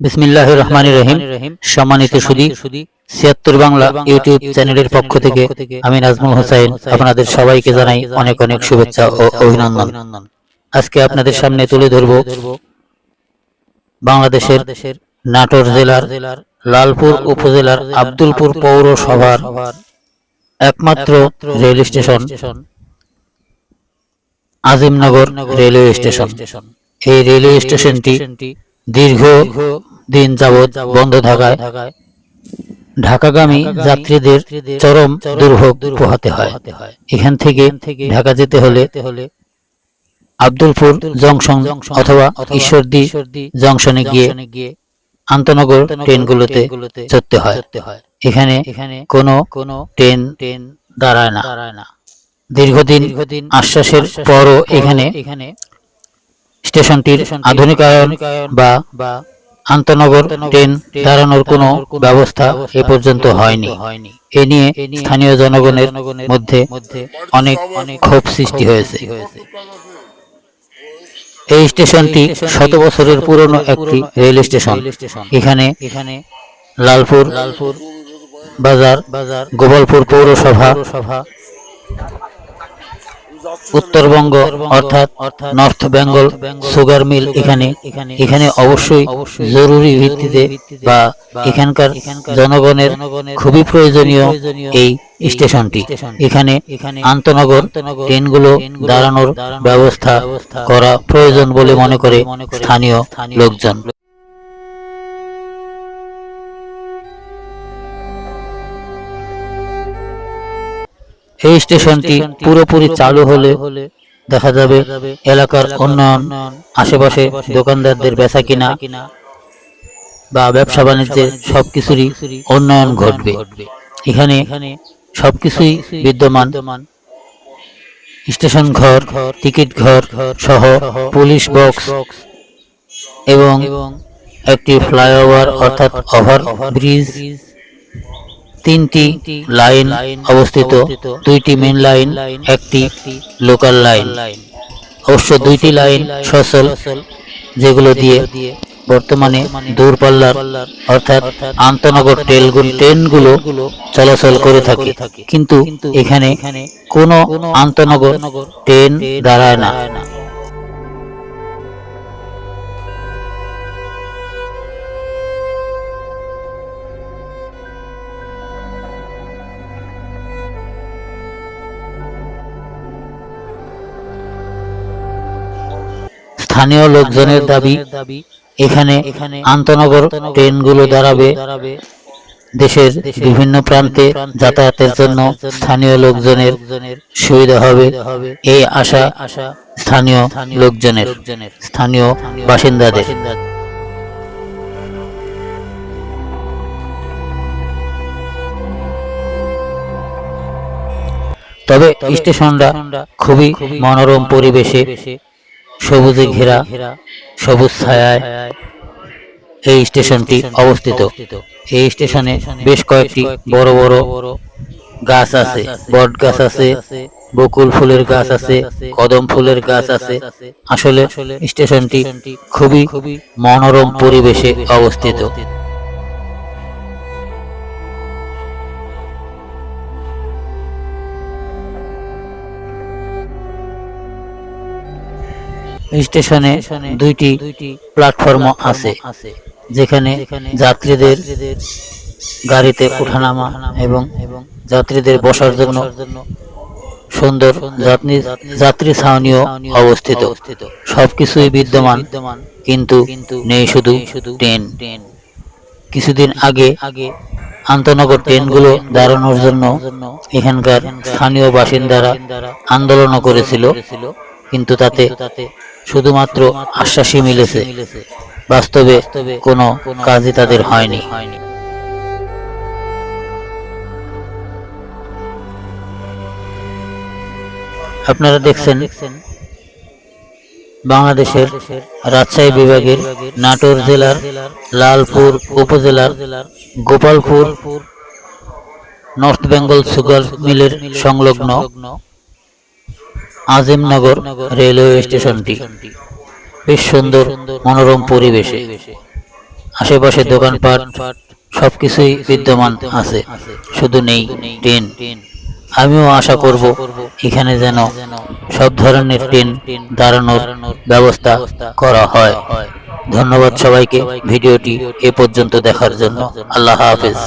বিসমিল্লাহ রহমান রহিম। সম্মানিত সুদী ছিয়াত্তর বাংলা ইউটিউব চ্যানেলের পক্ষ থেকে আমি নাজমুল হোসাইন। আপনাদের সবাইকে জানাই অনেক অনেক শুভেচ্ছা ও অভিনন্দন। আজকে আপনাদের সামনে তুলে ধরব বাংলাদেশের নাটোর জেলার লালপুর উপজেলার আব্দুলপুর পৌরসভার একমাত্র rail station Azimnagar railway station. এই রেলওয়ে স্টেশনটি দীর্ঘ দিন যাবৎ বন্ধ থাকায় ঢাকাগামী যাত্রীদের চরম দুর্ভোগ পোহাতে হয়। এখান থেকে ঢাকা যেতে হলে আব্দুলপুর জংশন অথবা ঈশ্বরদী জংশনে গিয়ে আন্তনগর ট্রেনগুলোতে চড়তে হয়। এখানে কোনো কোনো ট্রেন ট্রেন দাঁড়ায় না। দীর্ঘদিন আশ্বাসের পরও এখানে স্টেশনটির আধুনিকায়ন বা আন্তনগর ট্রেন দাঁড়ানোর কোনো ব্যবস্থা এ পর্যন্ত হয়নি। এ নিয়ে স্থানীয় জনগণের মধ্যে অনেক অনেক ক্ষোভ সৃষ্টি হয়েছে। এই স্টেশনটি শত বছরের পুরনো একটি রেল স্টেশন। এখানে এখানে লালপুর লালপুর বাজার বাজার গোপালপুর পৌরসভা উত্তরবঙ্গ অর্থাৎ নর্থ বেঙ্গল সুগার মিল এখানে। এখানে অবশ্যই জরুরি ভিত্তিতে বা এখানকার জনগণের খুবই প্রয়োজনীয় এই স্টেশনটি। এখানে আন্তনগর ট্রেনগুলো দাঁড়ানোর ব্যবস্থা করা প্রয়োজন বলে মনে করে স্থানীয় লোকজন। এই স্টেশনটি পুরোপুরি চালু হলে দেখা যাবে এলাকার উন্নয়ন আশেপাশে দোকানদারদের বেচা কিনা বা ব্যবসা বাণিজ্যের সবকিছুরই উন্নয়ন ঘটবে। এখানে সবকিছুই বিদ্যমান। স্টেশন ঘর টিকিট ঘর সহ পুলিশ বক্স এবং একটি ফ্লাইওভার অর্থাৎ ওভার ব্রিজ। তিনটি লাইন অবস্থিত, দুইটি মেন লাইন একটি লোকাল লাইন অবশ্য দুইটি লাইন সচল, যেগুলো দিয়ে বর্তমানে দূরপাল্লার, অর্থাৎ আন্তনগর ট্রেনগুলো চলাচল করে থাকে। কিন্তু এখানে কোনো আন্তনগর ট্রেন দাঁড়ায় না। স্থানীয় লোকজনের দাবি এখানে আন্তনগর ট্রেনগুলো দাঁড়াবে দেশের বিভিন্ন প্রান্তে যাতায়াতের জন্য স্থানীয় লোকজনের সুবিধা হবে। এই আশা স্থানীয় লোকজনের। স্থানীয় বাসিন্দাদের। তবে স্টেশনটা খুবই মনোরম পরিবেশে সবুজে ঘেরা, সবুজ ছায়ায় এই স্টেশনটি অবস্থিত। এই স্টেশনে বেশ কয়েকটি বড় বড় গাছ আছে। বট গাছ আছে, বকুল ফুলের গাছ আছে, কদম ফুলের গাছ আছে। আসলে স্টেশনটি খুবই মনোরম পরিবেশে অবস্থিত। স্টেশনে দুইটি প্ল্যাটফর্ম আছে, যেখানে যাত্রীদের গাড়িতে ওঠানামা এবং যাত্রীদের বসার জন্য সুন্দর যাত্রী ছাউনিও অবস্থিত। সবকিছুই বিদ্যমান, কিন্তু নেই শুধু ট্রেন। কিছুদিন আগে আন্তনগর ট্রেনগুলো দাঁড়ানোর জন্য এখানকার স্থানীয় বাসিন্দারা আন্দোলনও করেছিল, কিন্তু তাতে শুধুমাত্র আশ্বাসই মিলেছে। বাস্তবে কোনো কাজই তাদের হয়নি। আপনারা দেখছেন বাংলাদেশের রাজশাহী বিভাগের নাটোর জেলার লালপুর উপজেলার গোপালপুর, নর্থ বেঙ্গল সুগার মিলের সংলগ্ন আজিমনগর রেলওয়ে স্টেশনটি। বেশ সুন্দর, মনোরম পরিবেশে। আশেপাশে দোকানপাট, সবকিছুই বিদ্যমান আছে। শুধু নেই, ট্রেন। আমিও আশা করব এখানে যেন সব ধরনের ট্রেন দাঁড়ানোর ব্যবস্থা করা হয়। ধন্যবাদ সবাইকে। ভিডিওটি এ পর্যন্ত দেখার জন্য আল্লাহ হাফেজ।